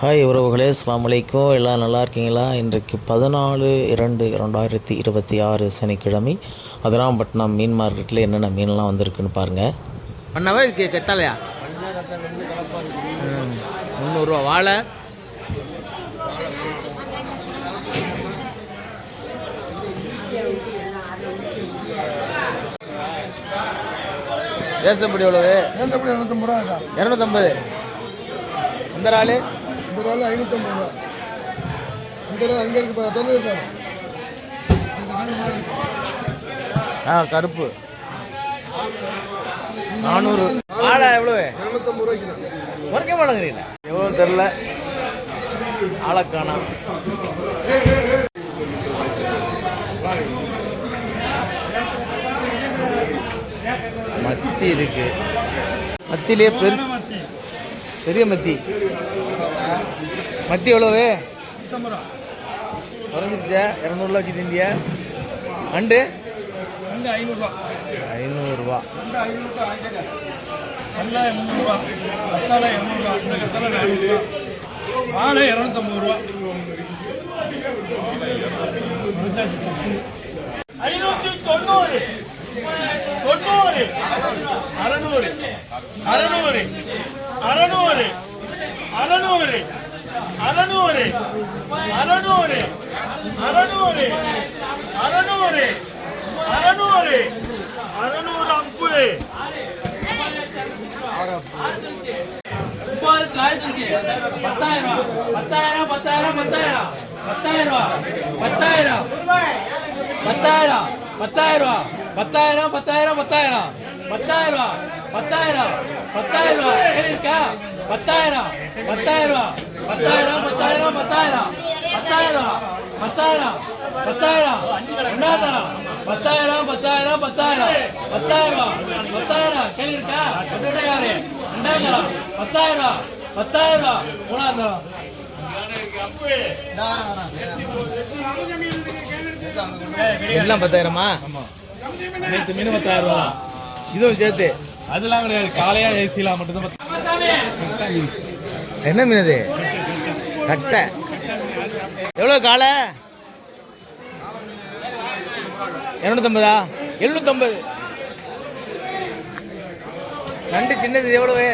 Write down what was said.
Hi உறவுகளே அஸ்ஸலாமு அலைக்கும் எல்லாம் நல்லா இருக்கீங்களா? இன்றைக்கு பதினாலு இரண்டு இரண்டாயிரத்தி இருபத்தி ஆறு சனிக்கிழமை. அதிராம்பட்டினம் மீன் மார்க்கெட்டில் என்னென்ன மீன்லாம் வந்திருக்குன்னு பாருங்கள் பண்ணவா இதுக்கு கெத்தாலையா முந்நூறுரூவா வாழை. தேசப்படி எவ்வளவு? இருக்கா இரநூத்தம்பது இந்த ஆள்? இந்த நாள் ஐநூற்றம்பது ரூபா. இந்த நாள் அங்கே இருக்கு தந்தது சார். ஆ கருப்பு. நானூறு. வாழை எவ்வளவு? இரநூத்தம்பது ரூபாய்க்கு குறைக்க மாட்டேங்கிறீங்க எவ்வளோ தெரில ஆளக்கானா மத்தி இருக்கு. மத்திலே பெருசு. பெரிய மத்தி. மத்தி எவ்வளவு? குறைஞ்சிருச்சா? இரநூறுவா வச்சுட்டு இருந்தியா? அண்டு? ஐநூறுரூவா ஐநூறுரூவா வாழை இரநூத்தம்பது ரூபா. ஐநூற்றி தொண்ணூறு. தொண்ணூறு. அறநூறு. அறநூறு. அறநூறு. அறநூறு அறநூறு அறநூறு அறநூறு அறநூறு அறநூறு அறநூறு அம்பு முப்பது காய்ச்சிருக்கு பத்தாயிரம் ரூபா பத்தாயிரம் பத்தாயிரம் பத்தாயிரம் பத்தாயிரம் ரூபா பத்தாயிரம் பத்தாயிரம் பத்தாயிரம் பத்தாயிரம் பத்தாயிரம் பத்தாயிரம் பத்தாயிரம் பத்தாயிரம் பத்தாயிரம் இருக்கா பத்தாயிரம் பத்தாயிரம் பத்தாயிரம் பத்தாயிரம் பத்தாயிரம் பத்தாயிரம் பத்தாயிரம் பத்தாயிரம் ரெண்டாயிரம் பத்தாயிரம் பத்தாயிரம் பத்தாயிரம் பத்தாயிரம் பத்தாயிரம் கேள்வி இருக்கா யாரு ரெண்டாயிரம் பத்தாயிரம் பத்தாயிரம் மூணாயிரம் எல்லாம் பத்தாயிரமா நேற்று மீன் பத்தாயிரம் ரூபா இதுவும் சேர்த்து அதெல்லாம் கிடையாது. காலையா ஏசிலாம் மட்டும்தான் என்ன மீன் இது கட்டை. எவ்வளோ காலை இரநூத்தம்பதா? எழுநூத்தம்பது. நண்டு சின்னது எவ்வளவு?